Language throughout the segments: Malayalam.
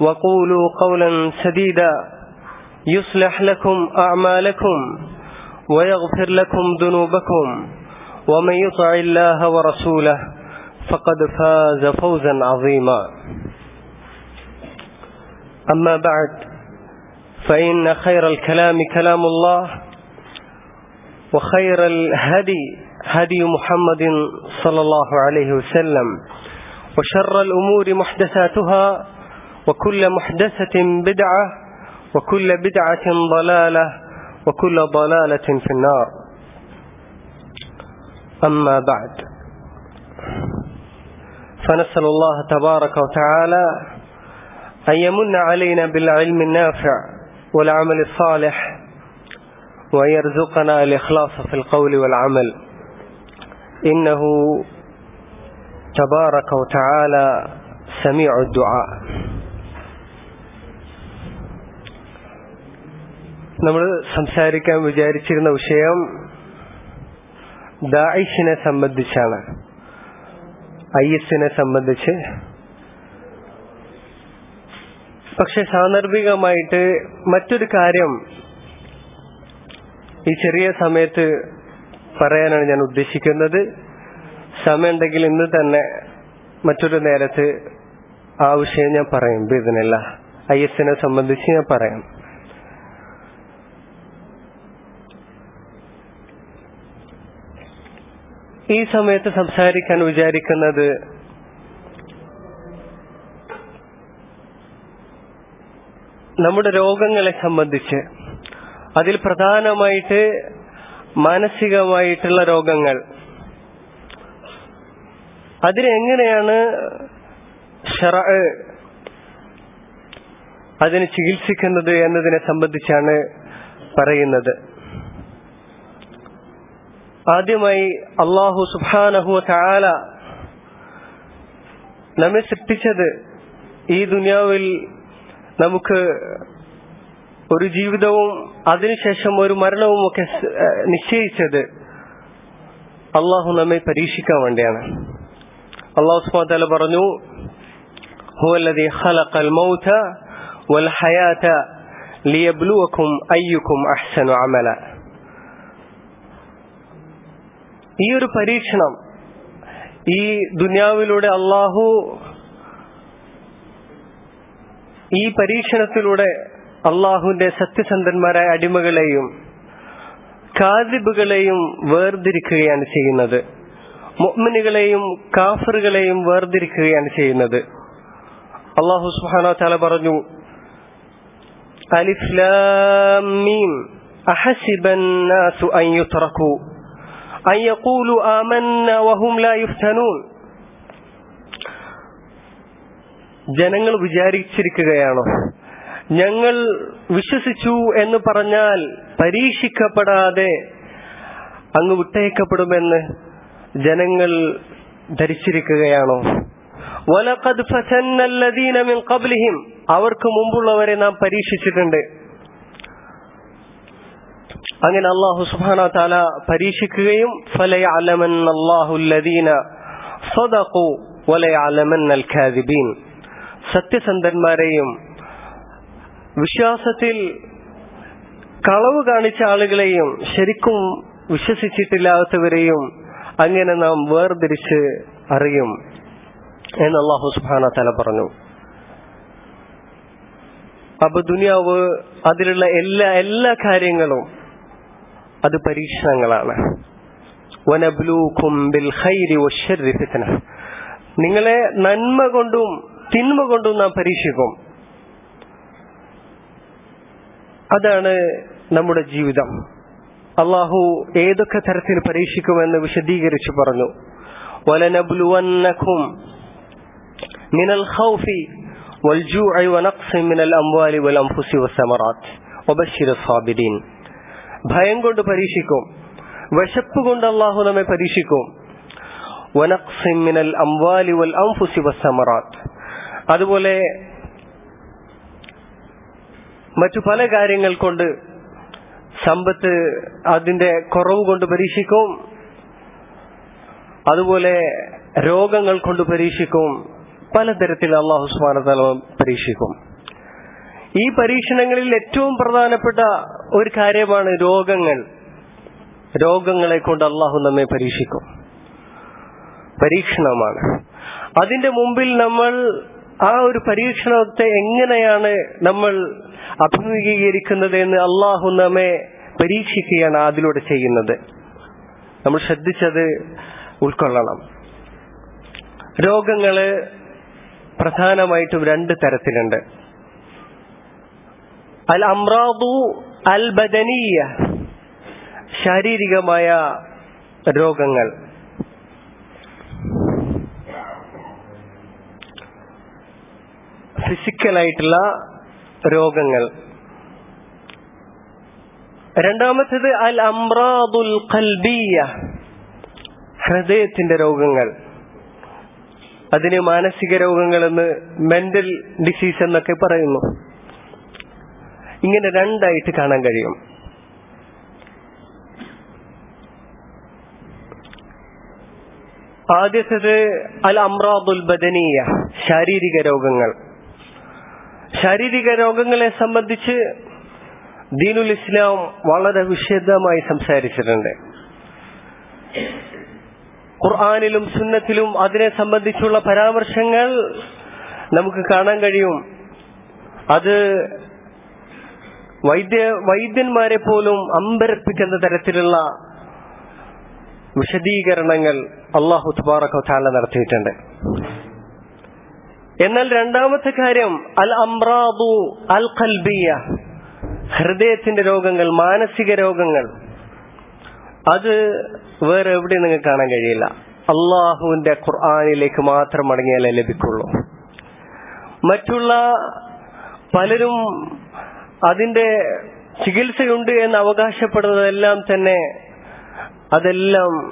وقولوا قولا سديدا يصلح لكم أعمالكم ويغفر لكم ذنوبكم. ومن يطع الله ورسوله فقد فاز فوزا عظيما. أما بعد فإن خير الكلام كلام الله وخير الهدي هدي محمد صلى الله عليه وسلم وشر الأمور محدثاتها وكل محدثة بدعة وكل بدعة ضلالة وكل ضلالة في النار. أما بعد. فنسأل الله تبارك وتعالى أن يمن علينا بالعلم النافع والعمل الصالح وأن يرزقنا الإخلاص في القول والعمل. إنه تبارك وتعالى سميع الدعاء. നമ്മൾ സംസാരിക്കാൻ വിചാരിച്ചിരുന്ന വിഷയം ദായിഷിനെ സംബന്ധിച്ചാണ്. ഐ എസിനെ സംബന്ധിച്ച്. പക്ഷെ സാന്ദർഭികമായിട്ട് മറ്റൊരു കാര്യം ഈ ചെറിയ സമയത്ത് പറയാനാണ് ഞാൻ ഉദ്ദേശിക്കുന്നത്. സമയമുണ്ടെങ്കിൽ ഇന്ന് തന്നെ മറ്റൊരു നേരത്ത് ആ വിഷയം ഞാൻ പറയും. ഇതിനല്ല ഐ എസിനെ സംബന്ധിച്ച് ഞാൻ പറയാം. ഈ സമയത്ത് സംസാരിക്കാൻ വിചാരിക്കുന്നത് നമ്മുടെ രോഗങ്ങളെ സംബന്ധിച്ച് അതിൽ പ്രധാനമായിട്ട് മാനസികമായിട്ടുള്ള രോഗങ്ങൾ. അതിനെങ്ങനെയാണ് അതിന് ചികിത്സിക്കുന്നത് എന്നതിനെ സംബന്ധിച്ചാണ് പറയുന്നത്. ആദ്യമായി അള്ളാഹു സുബാനഹു ചാല നമ്മെ സൃഷ്ടിച്ചത് ഈ ദുനിയാവിൽ നമുക്ക് ഒരു ജീവിതവും അതിനുശേഷം ഒരു മരണവും ഒക്കെ നിശ്ചയിച്ചത് അള്ളാഹു നമ്മെ പരീക്ഷിക്കാൻ വേണ്ടിയാണ്. അള്ളാഹു സുബാല പറഞ്ഞു ഹുവല്ലദി ഖലഖൽ മൗത വൽ ഹയാത ലിയബ്ലുവക്കും അയ്യുക്കും അഹ്സനു അമല. ഈ ഒരു പരീക്ഷണം ഈ ദുനിയാവിലൂടെ അള്ളാഹു ഈ പരീക്ഷണത്തിലൂടെ അള്ളാഹുവിന്റെ സത്യസന്ധന്മാരായ അടിമകളെയും കാതിബുകളെയും വേർതിരിക്കുകയാണ് ചെയ്യുന്നത്. മൊഹ്മിനുകളെയും കാഫറുകളെയും വേർതിരിക്കുകയാണ് ചെയ്യുന്നത്. അള്ളാഹു സുഹാന ചാല പറഞ്ഞു അലിഫ്ലാമീം അഹസിബൻ നാസു അൻ യുത്റകു അൻ യഖൂലു ആമന്ന വഹും ലാ യുഫ്തനൂൻ ജനങ്ങൾ വിചാരിച്ചിരിക്കുകയാണോ ഞങ്ങൾ വിശ്വസിച്ചു എന്ന് പറഞ്ഞാൽ പരീക്ഷിക്കപ്പെടാതെ അങ്ങ് വിട്ടയക്കപ്പെടുമെന്ന് ജനങ്ങൾ ധരിച്ചിരിക്കുകയാണോ വലഖദ് ഫതന്ന الذين من قبلهم അവർക്ക് മുമ്പുള്ളവരെ നാം പരീക്ഷിച്ചിട്ടുണ്ട് അങ്ങനെ അള്ളാഹു സുബാന താല പരീക്ഷിക്കുകയും സത്യസന്ധന്മാരെയും വിശ്വാസത്തിൽ കളവ് കാണിച്ച ആളുകളെയും ശരിക്കും വിശ്വസിച്ചിട്ടില്ലാത്തവരെയും അങ്ങനെ നാം വേർതിരിച്ച് അറിയും എന്ന് അള്ളാഹു സുബാന തല പറഞ്ഞു. അപ്പൊ ദുനിയാവ് അതിലുള്ള എല്ലാ എല്ലാ കാര്യങ്ങളും അത് പരീക്ഷണങ്ങളാണ്. നിങ്ങളെ നന്മ കൊണ്ടും തിന്മ കൊണ്ടും നാം പരീക്ഷിക്കും. അതാണ് നമ്മുടെ ജീവിതം. അള്ളാഹു ഏതൊക്കെ തരത്തിൽ പരീക്ഷിക്കുമെന്ന് വിശദീകരിച്ചു പറഞ്ഞു. വലനബ്ലുവന്നഖും മിനൽ ഖൗഫി മിനൽ അംവാലി വൽ വസമറാത്ത് ഭയം കൊണ്ട് പരീക്ഷിക്കും. വിശപ്പ് കൊണ്ട് അള്ളാഹു നമ്മെ പരീക്ഷിക്കും. അംവാലി വൽ വസമറാത്ത് അതുപോലെ മറ്റു പല കാര്യങ്ങൾ കൊണ്ട് സമ്പത്ത് അതിന്റെ കുറവ് കൊണ്ട് പരീക്ഷിക്കും. അതുപോലെ രോഗങ്ങൾ കൊണ്ട് പരീക്ഷിക്കും. പലതരത്തിൽ അള്ളാഹു സുബാന പരീക്ഷിക്കും. ഈ പരീക്ഷണങ്ങളിൽ ഏറ്റവും പ്രധാനപ്പെട്ട ഒരു കാര്യമാണ് രോഗങ്ങൾ. രോഗങ്ങളെ കൊണ്ട് അള്ളാഹു നമ്മെ പരീക്ഷിക്കും. പരീക്ഷണമാണ്. അതിന്റെ മുമ്പിൽ നമ്മൾ ആ ഒരു പരീക്ഷണത്തെ എങ്ങനെയാണ് നമ്മൾ അഭിമുഖീകരിക്കുന്നത് എന്ന് അള്ളാഹു നമ്മെ പരീക്ഷിക്കുകയാണ് അതിലൂടെ ചെയ്യുന്നത്. നമ്മൾ ശ്രദ്ധിച്ചത് ഉൾക്കൊള്ളണം. രോഗങ്ങൾ പ്രധാനമായിട്ടും രണ്ട് തരത്തിലുണ്ട്. അൽ അമ്രാദു അൽ ബദനീയ ശാരീരികമായ രോഗങ്ങൾ. ഫിസിക്കലായിട്ടുള്ള രോഗങ്ങൾ. രണ്ടാമത്തേത് അൽ അമ്രാദുൽ ഖൽബിയ. ഹൃദയത്തിന്റെ രോഗങ്ങൾ. അതിന് മാനസിക രോഗങ്ങൾ എന്ന് മെന്റൽ ഡിസീസ് എന്നൊക്കെ പറയുന്നു. ഇങ്ങനെ രണ്ടായിട്ട് കാണാൻ കഴിയും. ആദ്യത്തേത് അൽ അമ്രാദുൽ ബദനീയ ശാരീരിക രോഗങ്ങൾ. ശാരീരിക രോഗങ്ങളെ സംബന്ധിച്ച് ദീനുൽ ഇസ്ലാം വളരെ വിശദമായി സംസാരിച്ചിട്ടുണ്ട്. ഖുർആാനിലും സുന്നത്തിലും അതിനെ സംബന്ധിച്ചുള്ള പരാമർശങ്ങൾ നമുക്ക് കാണാൻ കഴിയും. അത് വൈദ്യ വൈദ്യന്മാരെ പോലും അമ്പരപ്പിക്കുന്ന തരത്തിലുള്ള വിശദീകരണങ്ങൾ അള്ളാഹു തുബാറക്കാല നടത്തിയിട്ടുണ്ട്. എന്നാൽ രണ്ടാമത്തെ കാര്യം അൽ അംറാദു അൽ ഖൽബിയ ഹൃദയത്തിന്റെ രോഗങ്ങൾ മാനസിക രോഗങ്ങൾ. അത് വേറെ എവിടെ നിങ്ങൾക്ക് കാണാൻ കഴിയില്ല. അള്ളാഹുവിന്റെ ഖുർആാനിലേക്ക് മാത്രം അടങ്ങിയാലേ ലഭിക്കുള്ളൂ. മറ്റുള്ള പലരും അതിന്റെ ചികിത്സയുണ്ട് എന്ന് അവകാശപ്പെടുന്നതെല്ലാം തന്നെ അതെല്ലാം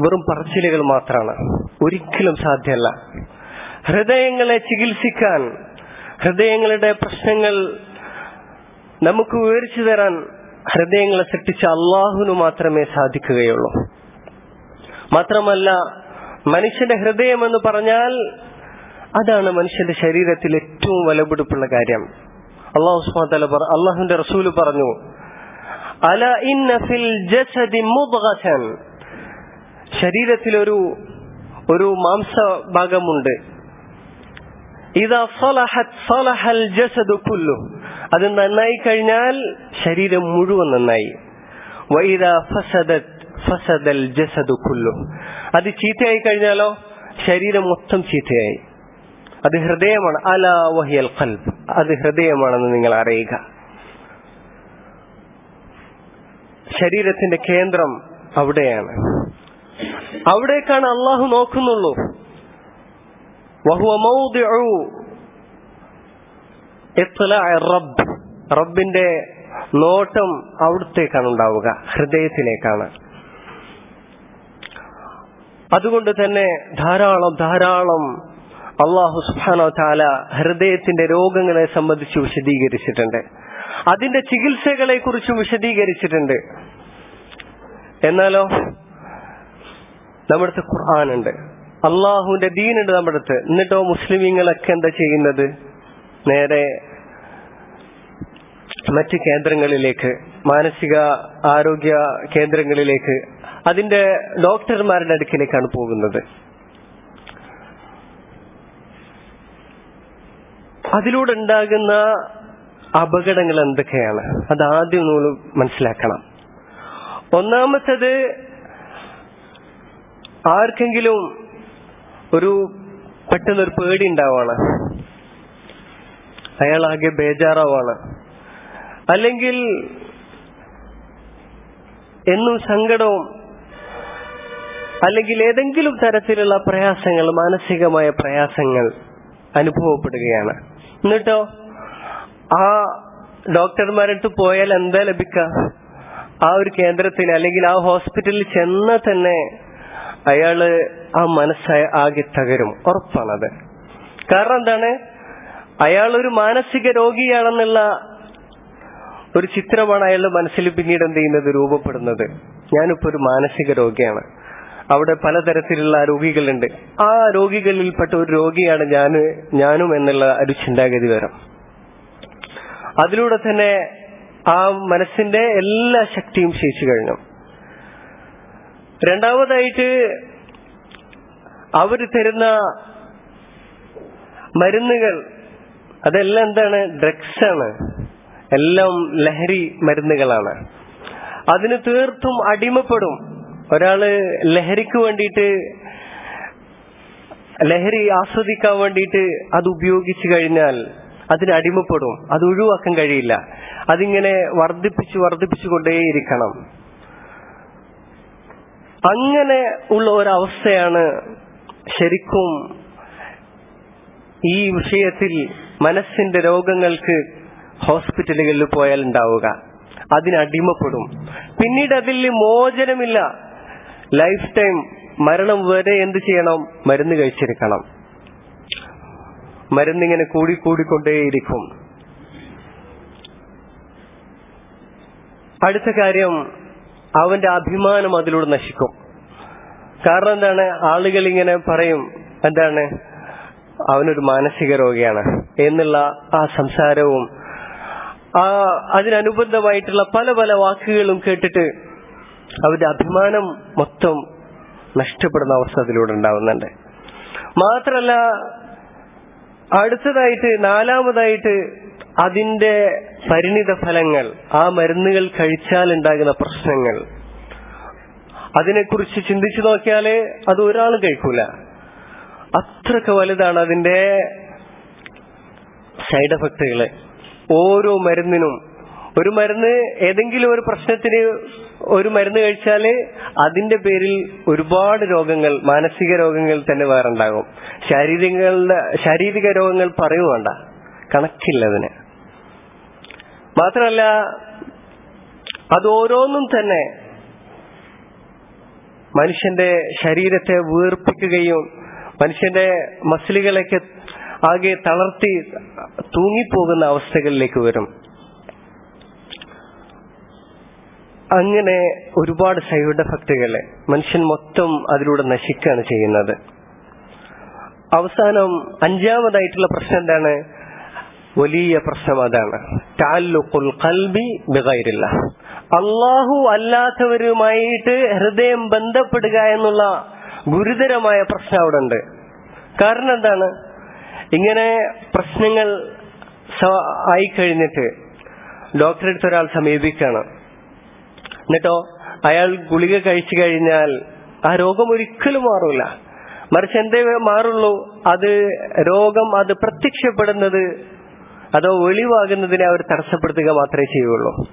വെറും പറച്ചിലുകൾ മാത്രമാണ് ഒരിക്കലും സാധ്യമല്ല. ഹൃദയങ്ങളെ ചികിത്സിക്കാൻ ഹൃദയങ്ങളുടെ പ്രശ്നങ്ങൾ നമുക്ക് വിവരിച്ചു തരാൻ ഹൃദയങ്ങളെ സൃഷ്ടിച്ച അള്ളാഹുവിന് മാത്രമേ സാധിക്കുകയുള്ളൂ. മാത്രമല്ല മനുഷ്യന്റെ ഹൃദയം എന്ന് പറഞ്ഞാൽ അതാണ് മനുഷ്യന്റെ ശരീരത്തിൽ ഏറ്റവും വിലപിടിപ്പുള്ള കാര്യം. അള്ളാഹു സുബ്ഹാനഹു പറ അള്ളാഹുവിന്റെ റസൂൽ പറഞ്ഞു അല ഇന്ന ജസദി ശരീരത്തിൽ ഒരു മാംസ ഭാഗമുണ്ട് അത് നന്നായി കഴിഞ്ഞാൽ ശരീരം മുഴുവൻ നന്നായി. അത് ചീത്തയായി കഴിഞ്ഞാലോ? ശരീരം മൊത്തം ചീത്തയായി. അത് ഹൃദയമാണ്. അല വഹിയൽ ഖൽബ്. അത് ഹൃദയമാണെന്ന് നിങ്ങൾ അറിയുക. ശരീരത്തിന്റെ കേന്ദ്രം അവിടെയാണ്. അവിടേക്കാണ് അള്ളാഹു നോക്കുന്നുള്ളൂ. റബ്ബ്. റബ്ബിന്റെ നോട്ടം അവിടത്തേക്കാണ് ഉണ്ടാവുക. ഹൃദയത്തിലേക്കാണ്. അതുകൊണ്ട് തന്നെ ധാരാളം ധാരാളം അള്ളാഹു സുബാനോ താല ഹൃദയത്തിന്റെ രോഗങ്ങളെ സംബന്ധിച്ച് വിശദീകരിച്ചിട്ടുണ്ട്. അതിന്റെ ചികിത്സകളെ കുറിച്ചും വിശദീകരിച്ചിട്ടുണ്ട്. എന്നാലോ? നമ്മുടെ ഖുർആാനുണ്ട് അള്ളാഹുവിന്റെ ദീനുണ്ട് നമ്മുടെ അടുത്ത് എന്നിട്ടോ മുസ്ലിമീങ്ങളൊക്കെ എന്താ ചെയ്യുന്നത്? നേരെ മറ്റ് കേന്ദ്രങ്ങളിലേക്ക് മാനസിക ആരോഗ്യ കേന്ദ്രങ്ങളിലേക്ക് അതിന്റെ ഡോക്ടർമാരുടെ അടുക്കിലേക്കാണ് പോകുന്നത്. അതിലൂടെ ഉണ്ടാകുന്ന അപകടങ്ങൾ എന്തൊക്കെയാണ്? അത് ആദ്യം നമ്മൾ മനസ്സിലാക്കണം. ഒന്നാമത്തത് ആർക്കെങ്കിലും ഒരു പെട്ടെന്നൊരു പേടി ഉണ്ടാവാണ് അയാൾ ആകെ ബേജാറാവാണ്. അല്ലെങ്കിൽ എന്നും സങ്കടവും അല്ലെങ്കിൽ ഏതെങ്കിലും തരത്തിലുള്ള പ്രയാസങ്ങൾ മാനസികമായ പ്രയാസങ്ങൾ അനുഭവപ്പെടുകയാണ്. എന്നിട്ടോ? ആ ഡോക്ടർമാരടുത്ത് പോയാൽ എന്താ ലഭിക്ക? ആ ഒരു കേന്ദ്രത്തിന് അല്ലെങ്കിൽ ആ ഹോസ്പിറ്റലിൽ ചെന്ന തന്നെ അയാൾ ആ മനസ്സായ ആകെ തകരും. ഉറപ്പാണത്. കാരണം എന്താണ്? അയാൾ ഒരു മാനസിക രോഗിയാണെന്നുള്ള ഒരു ചിത്രമാണ് അയാളുടെ മനസ്സിൽ പിന്നീട് എന്ത് ചെയ്യുന്നത്? രൂപപ്പെടുന്നത്. ഞാനിപ്പോ ഒരു മാനസിക രോഗിയാണ്. അവിടെ പലതരത്തിലുള്ള രോഗികളുണ്ട്. ആ രോഗികളിൽപ്പെട്ട ഒരു രോഗിയാണ് ഞാൻ ഞാനും എന്നുള്ള ഒരു ചിന്താഗതി വരാം അതിലൂടെ തന്നെ ആ മനസ്സിന്റെ എല്ലാ ശക്തിയും ക്ഷയിച്ചു കഴിഞ്ഞു. രണ്ടാമതായിട്ട് അവർ തരുന്ന മരുന്നുകൾ അതെല്ലാം എന്താണ്? ഡ്രഗ്സ് ആണ്. എല്ലാം ലഹരി മരുന്നുകളാണ്. അതിന് തീർത്തും അടിമപ്പെടും. ഒരാൾ ലഹരിക്ക് വേണ്ടിയിട്ട് ലഹരി ആസ്വദിക്കാൻ വേണ്ടിയിട്ട് അത് ഉപയോഗിച്ചു കഴിഞ്ഞാൽ അതിന് അടിമപ്പെടും. അത് ഒഴിവാക്കാൻ കഴിയില്ല. അതിങ്ങനെ വർദ്ധിപ്പിച്ചു വർദ്ധിപ്പിച്ചു കൊണ്ടേയിരിക്കണം. അങ്ങനെ ഉള്ള ഒരവസ്ഥയാണ് ശരിക്കും ഈ വിഷയത്തിൽ മനസ്സിന്റെ രോഗങ്ങൾക്ക് ഹോസ്പിറ്റലുകളിൽ പോയാൽ ഉണ്ടാവുക. അതിനടിമപ്പെടും പിന്നീട് അതിൽ മോചനമില്ല. ലൈഫ് ടൈം മരണം വരെ എന്ത് ചെയ്യണം? മരുന്ന് കഴിച്ചിരിക്കണം. മരുന്നിങ്ങനെ കൂടി കൂടിക്കൊണ്ടേയിരിക്കും. അടുത്ത കാര്യം അവന്റെ അഭിമാനം അതിലൂടെ നശിക്കും. കാരണം എന്താണ്? ആളുകൾ ഇങ്ങനെ പറയും എന്താണ്? അവനൊരു മാനസിക രോഗിയാണ് എന്നുള്ള ആ സംസാരവും ആ അതിനനുബന്ധമായിട്ടുള്ള പല പല വാക്കുകളും കേട്ടിട്ട് അവരുടെ അഭിമാനം മൊത്തം നഷ്ടപ്പെടുന്ന അവസ്ഥ അതിലൂടെ ഉണ്ടാവുന്നുണ്ട്. മാത്രല്ല അടുത്തതായിട്ട് നാലാമതായിട്ട് അതിന്റെ പരിണിത ഫലങ്ങൾ ആ മരുന്നുകൾ കഴിച്ചാൽ ഉണ്ടാകുന്ന പ്രശ്നങ്ങൾ. അതിനെക്കുറിച്ച് ചിന്തിച്ചു നോക്കിയാൽ അത് ഒരാളും കഴിക്കൂല. അത്രയ്ക്ക് വലുതാണ് അതിന്റെ സൈഡ് എഫക്റ്റുകൾ ഓരോ മരുന്നിനും. ഒരു മരുന്ന് ഏതെങ്കിലും ഒരു പ്രശ്നത്തിന് ഒരു മരുന്ന് കഴിച്ചാൽ അതിന്റെ പേരിൽ ഒരുപാട് രോഗങ്ങൾ മാനസിക രോഗങ്ങൾ തന്നെ വേറെ ഉണ്ടാകും ശാരീരികങ്ങളുടെ ശാരീരിക രോഗങ്ങൾ പറയുവേണ്ട കണക്കില്ല അതിന്. മാത്രമല്ല അത് ഓരോന്നും തന്നെ മനുഷ്യന്റെ ശരീരത്തെ വീർപ്പിക്കുകയും മനുഷ്യന്റെ മസിലുകളൊക്കെ ആകെ തളർത്തി തൂങ്ങിപ്പോകുന്ന അവസ്ഥകളിലേക്ക് വരും. അങ്ങനെ ഒരുപാട് ശൈവയുടെ ഭക്തികളെ മനുഷ്യൻ മൊത്തം അതിലൂടെ നശിക്കുകയാണ് ചെയ്യുന്നത്. അവസാനം അഞ്ചാമതായിട്ടുള്ള പ്രശ്നം എന്താണ്? വലിയ പ്രശ്നം അതാണ്. താലുക്കുൽ കൽബി ബിഗൈരില്ല. അള്ളാഹു അല്ലാത്തവരുമായിട്ട് ഹൃദയം ബന്ധപ്പെടുക എന്നുള്ള ഗുരുതരമായ പ്രശ്നം അവിടെ ഉണ്ട് കാരണം എന്താണ്? ഇങ്ങനെ പ്രശ്നങ്ങൾ ആയിക്കഴിഞ്ഞിട്ട് ഡോക്ടറെ അടുത്ത് ഒരാൾ സമീപിക്കുകയാണ്. എന്നിട്ടോ അയാൾ ഗുളിക കഴിച്ചു കഴിഞ്ഞാൽ ആ രോഗം ഒരിക്കലും മാറൂല. മറിച്ച് എന്തേ മാറുള്ളൂ? അത് രോഗം അത് പ്രത്യക്ഷപ്പെടുന്നത് അതോ ഒളിവാകുന്നതിനെ അവർ തടസ്സപ്പെടുത്തുക മാത്രമേ ചെയ്യുള്ളൂ.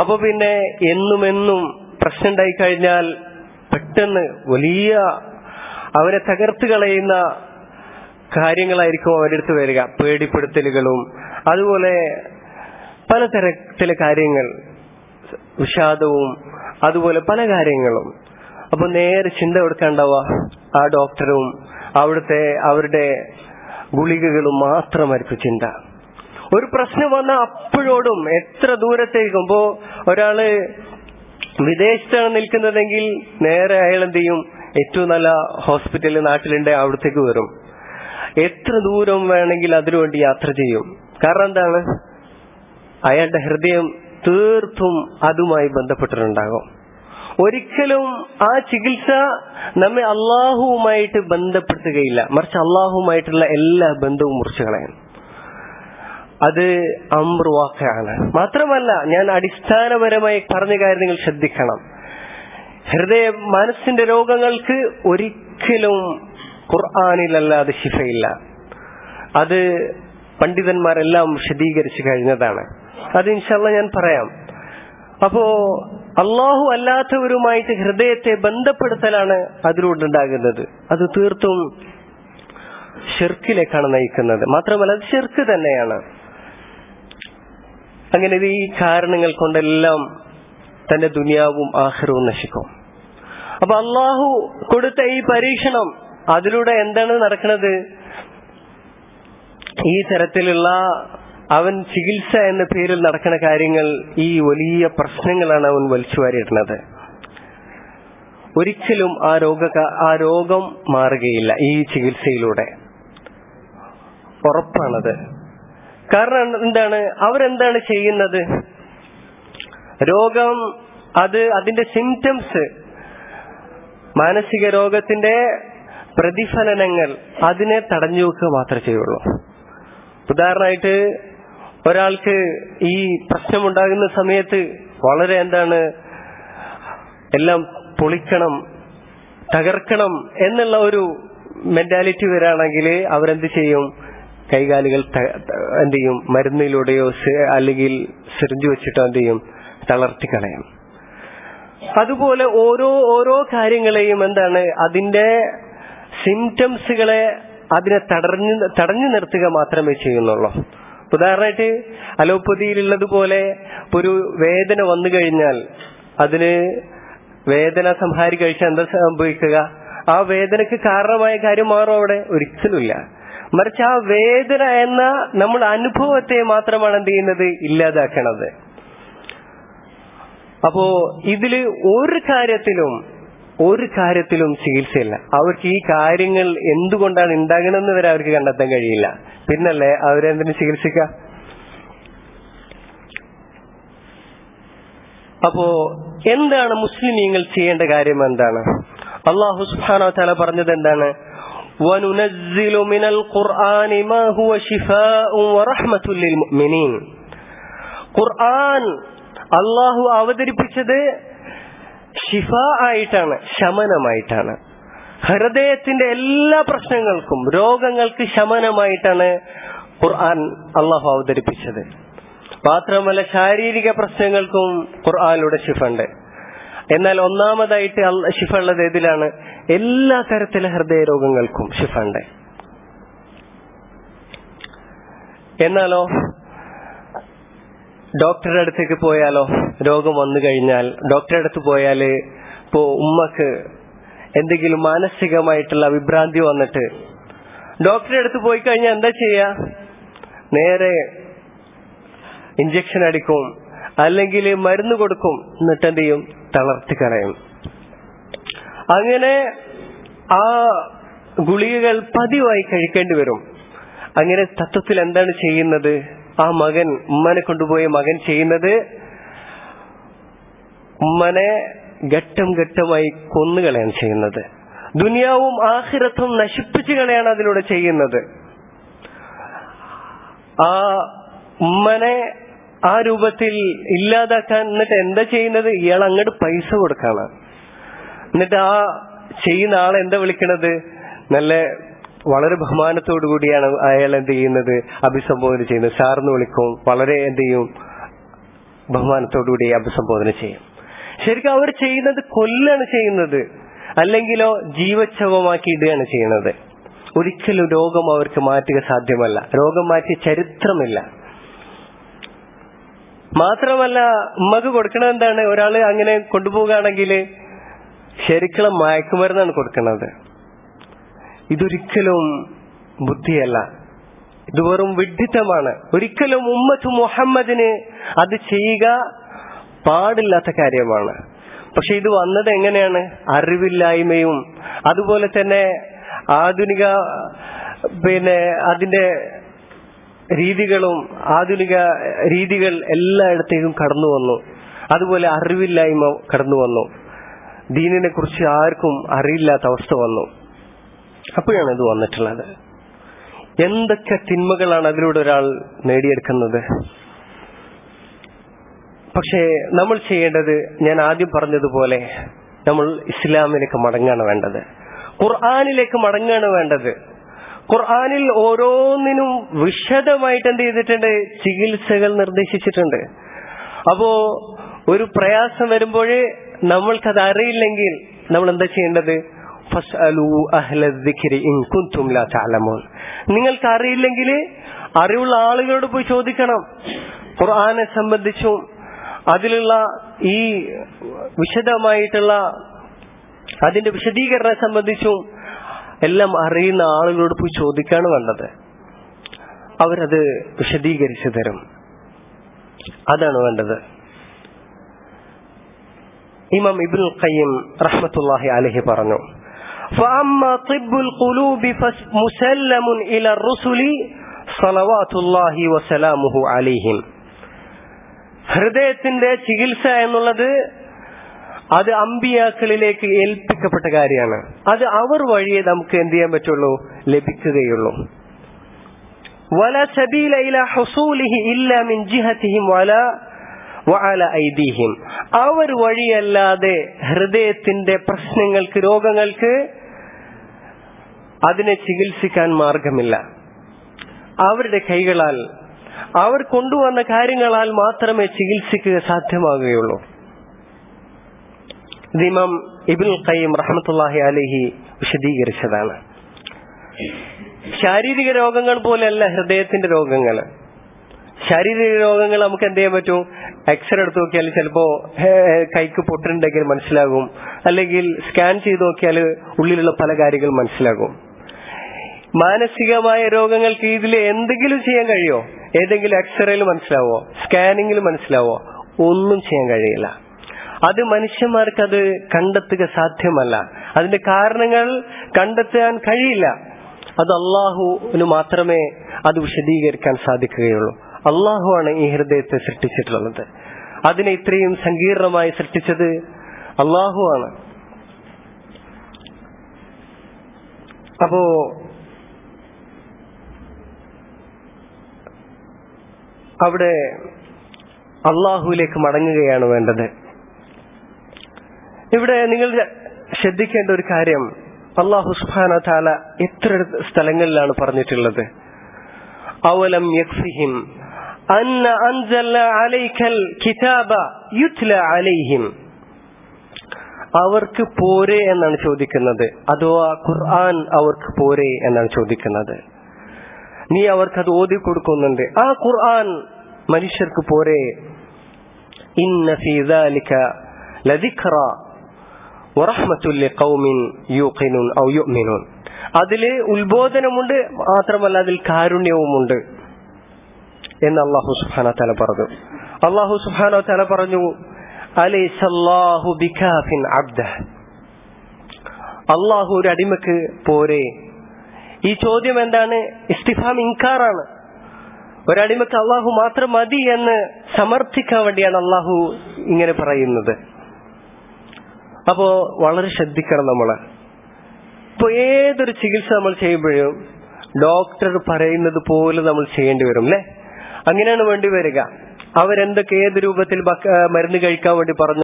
അപ്പൊ പിന്നെ എന്നും എന്നും പ്രശ്നം ഉണ്ടായി കഴിഞ്ഞാൽ പെട്ടെന്ന് വലിയ അവരെ തകർത്ത് കളയുന്ന കാര്യങ്ങളായിരിക്കും അവരുടെ അടുത്ത് വരിക. പേടിപ്പെടുത്തലുകളും അതുപോലെ പലതരത്തിലെ കാര്യങ്ങൾ വിഷാദവും അതുപോലെ പല കാര്യങ്ങളും. അപ്പൊ നേരെ ചിന്ത കൊടുക്കണ്ടാവുക ആ ഡോക്ടറും അവിടുത്തെ അവരുടെ ഗുളികകളും മാത്രമായിരിക്കും ചിന്ത. ഒരു പ്രശ്നം വന്ന അപ്പോഴോടും എത്ര ദൂരത്തേക്കും. ഇപ്പോ ഒരാൾ വിദേശത്താണ് നിൽക്കുന്നതെങ്കിൽ നേരെ അയാൾ എന്ത് ചെയ്യും? ഏറ്റവും നല്ല ഹോസ്പിറ്റൽ നാട്ടിലുണ്ട് അവിടത്തേക്ക് വരും. എത്ര ദൂരം വേണമെങ്കിൽ അതിനുവേണ്ടി യാത്ര ചെയ്യും. കാരണം എന്താണ്? അയാളുടെ ഹൃദയം തീർത്തും അതുമായി ബന്ധപ്പെട്ടിട്ടുണ്ടാകും. ഒരിക്കലും ആ ചികിത്സ നമ്മെ അള്ളാഹുവുമായിട്ട് ബന്ധപ്പെടുത്തുകയില്ല. മറിച്ച് അള്ളാഹുവുമായിട്ടുള്ള എല്ലാ ബന്ധവും മുറിച്ചു കളയും അത് അമ്രുവാക്കയാണ് മാത്രമല്ല ഞാൻ അടിസ്ഥാനപരമായി പറഞ്ഞ കാര്യം നിങ്ങൾ ശ്രദ്ധിക്കണം. ഹൃദയ മനസ്സിന്റെ രോഗങ്ങൾക്ക് ഒരിക്കലും ഖുർആാനിലല്ലാതെ ശിഫയില്ല. അത് പണ്ഡിതന്മാരെല്ലാം വിശദീകരിച്ചു കഴിഞ്ഞതാണ്. അത് ഇൻഷല്ല ഞാൻ പറയാം. അപ്പോ അള്ളാഹു അല്ലാത്തവരുമായിട്ട് ഹൃദയത്തെ ബന്ധപ്പെടുത്തലാണ് അതിലൂടെ ഉണ്ടാകുന്നത്. അത് തീർത്തും ഷിർക്കിലേക്കാണ് നയിക്കുന്നത്. മാത്രമല്ല അത് ഷിർക്ക് തന്നെയാണ്. അങ്ങനെ ഈ കാരണങ്ങൾ കൊണ്ടെല്ലാം തന്റെ ദുനിയാവും ആഹ്റവും നശിക്കും. അപ്പൊ അള്ളാഹു കൊടുത്ത ഈ പരീക്ഷണം അതിലൂടെ എന്താണ് നടക്കുന്നത്? ഈ തരത്തിലുള്ള അവൻ ചികിത്സ എന്ന പേരിൽ നടക്കുന്ന കാര്യങ്ങൾ ഈ വലിയ പ്രശ്നങ്ങളാണ് അവൻ വലിച്ചു വാരിയിടുന്നത് ഒരിക്കലും ആ രോഗ ആ രോഗം മാറുകയില്ല ഈ ചികിത്സയിലൂടെ. ഉറപ്പാണത്. കാരണം എന്താണ്? അവരെന്താണ് ചെയ്യുന്നത്? രോഗം അത് അതിന്റെ സിംറ്റംസ് മാനസിക രോഗത്തിന്റെ പ്രതിഫലനങ്ങൾ അതിനെ തടഞ്ഞു വെക്കുക മാത്രമേ ചെയ്യുള്ളൂ. ഉദാഹരണമായിട്ട് ഒരാൾക്ക് ഈ പ്രശ്നമുണ്ടാകുന്ന സമയത്ത് വളരെ എന്താണ് എല്ലാം പൊളിക്കണം തകർക്കണം എന്നുള്ള ഒരു മെന്റാലിറ്റി വരാണെങ്കിൽ അവരെന്ത് ചെയ്യും? കൈകാലുകൾ എന്ത് ചെയ്യും? മരുന്നിലൂടെയോ അല്ലെങ്കിൽ സിറിഞ്ച് വെച്ചിട്ടോ എന്ത് ചെയ്യും? തളർത്തി കളയും. അതുപോലെ ഓരോ ഓരോ കാര്യങ്ങളെയും എന്താണ് അതിന്റെ സിംറ്റംസുകളെ അതിനെ തടഞ്ഞു തടഞ്ഞു നിർത്തുക മാത്രമേ ചെയ്യുന്നുള്ളൂ. ഉദാഹരണമായിട്ട് അലോപ്പതിയിലുള്ളതുപോലെ ഒരു വേദന വന്നു കഴിഞ്ഞാൽ അതിന് വേദന സംഹാരി കഴിച്ചാൽ എന്താ സംഭവിക്കുക? ആ വേദനക്ക് കാരണമായ കാര്യം മാറും അവിടെ. ഒരിക്കലുമില്ല. മറിച്ച് ആ വേദന എന്ന നമ്മൾ അനുഭവത്തെ മാത്രമാണ് എന്ത് ചെയ്യുന്നത്? ഇല്ലാതാക്കണത്. അപ്പോ ഇതിൽ ഒരു കാര്യത്തിലും ഒരു കാര്യത്തിലും ചികിത്സയില്ല. അവർക്ക് ഈ കാര്യങ്ങൾ എന്തുകൊണ്ടാണ് ഉണ്ടാകണമെന്ന് വരെ അവർക്ക് കണ്ടെത്താൻ കഴിയില്ല. പിന്നല്ലേ അവരെന്തിനു ചികിത്സിക്ക? അപ്പോ എന്താണ് മുസ്ലിമീങ്ങൾ ചെയ്യേണ്ട കാര്യം എന്താണ്? അള്ളാഹു സുഹാന പറഞ്ഞത് എന്താണ്? ഖുർആൻ അള്ളാഹു അവതരിപ്പിച്ചത് ഷിഫ ആയിട്ടാണ് ശമനമായിട്ടാണ്. ഹൃദയത്തിന്റെ എല്ലാ പ്രശ്നങ്ങൾക്കും രോഗങ്ങൾക്ക് ശമനമായിട്ടാണ് ഖുർആൻ അള്ളാഹു അവതരിപ്പിച്ചത്. മാത്രമല്ല ശാരീരിക പ്രശ്നങ്ങൾക്കും ഖുർആാനിലൂടെ ഷിഫ ഉണ്ട് എന്നാൽ ഒന്നാമതായിട്ട് ഷിഫ ഉള്ളത് ഏതിലാണ്? എല്ലാ തരത്തിലെ ഹൃദയ രോഗങ്ങൾക്കും ഷിഫ ഉണ്ട് എന്നാലോ ഡോക്ടറുടെ അടുത്തേക്ക് പോയാലോ? രോഗം വന്നു കഴിഞ്ഞാൽ ഡോക്ടറുടെ അടുത്ത് പോയാൽ ഇപ്പോൾ ഉമ്മക്ക് എന്തെങ്കിലും മാനസികമായിട്ടുള്ള വിഭ്രാന്തി വന്നിട്ട് ഡോക്ടറുടെ അടുത്ത് പോയി കഴിഞ്ഞാൽ എന്താ ചെയ്യുക നേരെ ഇഞ്ചക്ഷൻ അടിക്കും അല്ലെങ്കിൽ മരുന്ന് കൊടുക്കും എന്നിട്ട് എന്ത് ചെയ്യും? തളർത്തി കളയും. അങ്ങനെ ആ ഗുളികകൾ പതിവായി കഴിക്കേണ്ടി വരും. അങ്ങനെ തത്വത്തിൽ എന്താണ് ചെയ്യുന്നത്? ആ മകൻ ഉമ്മനെ കൊണ്ടുപോയ മകൻ ചെയ്യുന്നത് ഉമ്മനെ ഘട്ടം ഘട്ടമായി കൊന്നുകളയാണ് ചെയ്യുന്നത്. ദുനിയാവും ആഹിരത്തും നശിപ്പിച്ചു കളയാണ് അതിലൂടെ ചെയ്യുന്നത്. ആ ഉമ്മനെ ആ രൂപത്തിൽ ഇല്ലാതാക്കാൻ എന്നിട്ട് എന്താ ചെയ്യുന്നത്? ഇയാൾ അങ്ങോട്ട് പൈസ കൊടുക്കാണ്. എന്നിട്ട് ആ ചെയ്യുന്ന ആളെന്താ വിളിക്കണത്? നല്ല വളരെ ബഹുമാനത്തോടു കൂടിയാണ് അയാൾ എന്ത് ചെയ്യുന്നത്? അഭിസംബോധന ചെയ്യുന്നത്. സാറിന് വിളിക്കും. വളരെ എന്ത് ചെയ്യും? ബഹുമാനത്തോടു കൂടി അഭിസംബോധന ചെയ്യും. ശരിക്കും അവർ ചെയ്യുന്നത് കൊല്ലാണ് ചെയ്യുന്നത്. അല്ലെങ്കിലോ ജീവച്ഛവമാക്കി ഇടുകയാണ് ചെയ്യുന്നത്. ഒരിക്കലും രോഗം അവർക്ക് മാറ്റുക സാധ്യമല്ല. രോഗം മാറ്റി ചരിത്രമില്ല. മാത്രമല്ല ഉമ്മക്ക് കൊടുക്കണത് എന്താണ്? ഒരാൾ അങ്ങനെ കൊണ്ടുപോവുകയാണെങ്കിൽ ശരിക്കുള്ള മയക്കുമരുന്നാണ് കൊടുക്കുന്നത്. ഇതൊരിക്കലും ബുദ്ധിയല്ല. ഇത് വെറും വിഡ്ഢിത്തമാണ്. ഒരിക്കലും ഉമ്മത്ത് മുഹമ്മദിന് അത് ചെയ്യുക പാടില്ലാത്ത കാര്യമാണ്. പക്ഷെ ഇത് വന്നത് എങ്ങനെയാണ്? അറിവില്ലായ്മയും അതുപോലെ തന്നെ ആധുനിക പിന്നെ അതിന്റെ രീതികളും ആധുനിക രീതികൾ എല്ലായിടത്തേക്കും കടന്നു വന്നു. അതുപോലെ അറിവില്ലായ്മ കടന്നു വന്നു. ദീനിനെ കുറിച്ച് ആർക്കും അറിയില്ലാത്ത അവസ്ഥ വന്നു. അപ്പോഴാണ് ഇത് വന്നിട്ടുള്ളത്. എന്തൊക്കെ തിന്മകളാണ് അതിലൂടെ ഒരാൾ നേടിയെടുക്കുന്നത്? പക്ഷേ നമ്മൾ ചെയ്യേണ്ടത് ഞാൻ ആദ്യം പറഞ്ഞതുപോലെ നമ്മൾ ഇസ്ലാമിലേക്ക് മടങ്ങാണ് വേണ്ടത്. ഖുർആാനിലേക്ക് മടങ്ങാണ് വേണ്ടത്. ഖുർആാനിൽ ഓരോന്നിനും വിശദമായിട്ട് എന്ത് ചെയ്തിട്ടുണ്ട്? ചികിത്സകൾ നിർദ്ദേശിച്ചിട്ടുണ്ട്. അപ്പോ ഒരു പ്രയാസം വരുമ്പോൾ നമ്മൾക്കത് അറിയില്ലെങ്കിൽ നമ്മൾ എന്താ ചെയ്യേണ്ടത്? ലാ നിങ്ങൾക്ക് അറിയില്ലെങ്കിൽ അറിവുള്ള ആളുകളോട് പോയി ചോദിക്കണം. ഖുർആനെ സംബന്ധിച്ചും അതിലുള്ള ഈ വിശദമായിട്ടുള്ള അതിന്റെ വിശദീകരണം സംബന്ധിച്ചും എല്ലാം അറിയുന്ന ആളുകളോട് പോയി ചോദിക്കാണ് വേണ്ടത്. അവരത് വിശദീകരിച്ചു തരും. അതാണ് വേണ്ടത്. ഇമാം ഇബുൽ ഖയ്യിം റഹ്മത്തുള്ളാഹി അലഹി പറഞ്ഞു. فأما طب القلوب فمسلم إلى الرسل صلوات الله وسلامه عليهم ഹൃദയത്തിന്റെ ചികിത്സ എന്നുള്ളത് അത് അമ്പിയാക്കളിലേക്ക് ഏൽപ്പിക്കപ്പെട്ട കാര്യമാണ് അത് അവർ വഴിയെ നമുക്ക് എന്ത് ചെയ്യാൻ പറ്റുള്ളൂ ലഭിക്കുകയുള്ളൂ വല സബീല ഇല ഹുസൂലിഹി ഇല്ല മിൻ ജിഹത്തിഹിം വല വഅല ഐദീഹിം. അവർ വഴിയല്ലാതെ ഹൃദയത്തിന്റെ പ്രശ്നങ്ങൾക്ക് രോഗങ്ങൾക്ക് അതിനെ ചികിത്സിക്കാൻ മാർഗമില്ല. അവരുടെ കൈകളാൽ അവർ കൊണ്ടുവന്ന കാര്യങ്ങളാൽ മാത്രമേ ചികിത്സിക്കുക സാധ്യമാകുകയുള്ളൂ. ദിമം ഇബിൻ ഖയ്യിം റഹ്മത്തുള്ളാഹി അലഹി വിശദീകരിച്ചതാണ്. ശാരീരിക രോഗങ്ങൾ പോലെയല്ല ഹൃദയത്തിന്റെ രോഗങ്ങൾ. ശാരീരിക രോഗങ്ങൾ നമുക്ക് എന്ത് ചെയ്യാൻ പറ്റും? എക്സ്റേ എടുത്ത് നോക്കിയാൽ ചിലപ്പോ കൈക്ക് പൊട്ടുണ്ടെങ്കിൽ മനസ്സിലാകും. അല്ലെങ്കിൽ സ്കാൻ ചെയ്ത് നോക്കിയാൽ ഉള്ളിലുള്ള പല കാര്യങ്ങൾ മനസ്സിലാകും. മാനസികമായ രോഗങ്ങൾക്ക് ഇതിൽ എന്തെങ്കിലും ചെയ്യാൻ കഴിയോ ഏതെങ്കിലും എക്സ്റേയിൽ മനസ്സിലാവോ? സ്കാനിങ്ങിൽ മനസ്സിലാവോ? ഒന്നും ചെയ്യാൻ കഴിയില്ല. അത് മനുഷ്യന്മാർക്ക് അത് കണ്ടെത്തുക സാധ്യമല്ല. അതിന്റെ കാരണങ്ങൾ കണ്ടെത്താൻ കഴിയില്ല. അത് അള്ളാഹുവിന് മാത്രമേ അത് വിശദീകരിക്കാൻ സാധിക്കുകയുള്ളൂ. അള്ളാഹുവാണ് ഈ ഹൃദയത്തെ സൃഷ്ടിച്ചിട്ടുള്ളത്. അതിനെ ഇത്രയും സങ്കീർണമായി സൃഷ്ടിച്ചത് അള്ളാഹുവാണ്. അപ്പോ അവിടെ അള്ളാഹുവിലേക്ക് മടങ്ങുകയാണ് വേണ്ടത്. ഇവിടെ നിങ്ങൾ ശ്രദ്ധിക്കേണ്ട ഒരു കാര്യം അള്ളാഹു സുബാന താല എത്ര സ്ഥലങ്ങളിലാണ് പറഞ്ഞിട്ടുള്ളത്. അവലം യക്ഫിഹിം അന്ന അൻസല അലൈക്കൽ കിതാബ യുത്ല അലൈഹിം അവർക്ക് പോരെ എന്നാണ് ചോദിക്കുന്നത് അതോ ആ ഖുർആൻ അവർക്ക് പോരെ എന്നാണ് ചോദിക്കുന്നത് നീ അവർക്ക് അത് ഓതി കൊടുക്കുന്നുണ്ട് ആ ഖുർആൻ മനുഷ്യർക്ക് പോരെ ഇന്ന ഫീ ذلك لذكرى ورحمة لقوم يوقنون أو يؤمنون അതില് ഉത്ബോധനമുണ്ട് മാത്രമല്ല അതിൽ കാരുണ്യവുമുണ്ട് എന്ന് അള്ളാഹു സുഹാന തല പറഞ്ഞു. അള്ളാഹു സുഹാന തല പറഞ്ഞു അലൈസല്ലാഹു അബ്ദ അള്ളാഹു ഒരു അടിമക്ക് പോരെ. ഈ ചോദ്യം എന്താണ്? ഇസ്തിഫാം ഇൻകാറാണ്. ഒരടിമക്ക് അള്ളാഹു മാത്രം മതി എന്ന് സമർത്ഥിക്കാൻ വേണ്ടിയാണ് അള്ളാഹു ഇങ്ങനെ പറയുന്നത്. അപ്പോ വളരെ ശ്രദ്ധിക്കണം നമ്മൾ ഇപ്പൊ ഏതൊരു ചികിത്സ നമ്മൾ ചെയ്യുമ്പോഴും ഡോക്ടർ പറയുന്നത് പോലെ നമ്മൾ ചെയ്യേണ്ടി വരും അല്ലെ? അങ്ങനെയാണ് വേണ്ടി വരിക. അവരെന്തൊക്കെ ഏത് രൂപത്തിൽ മരുന്ന് കഴിക്കാൻ വേണ്ടി പറഞ്ഞു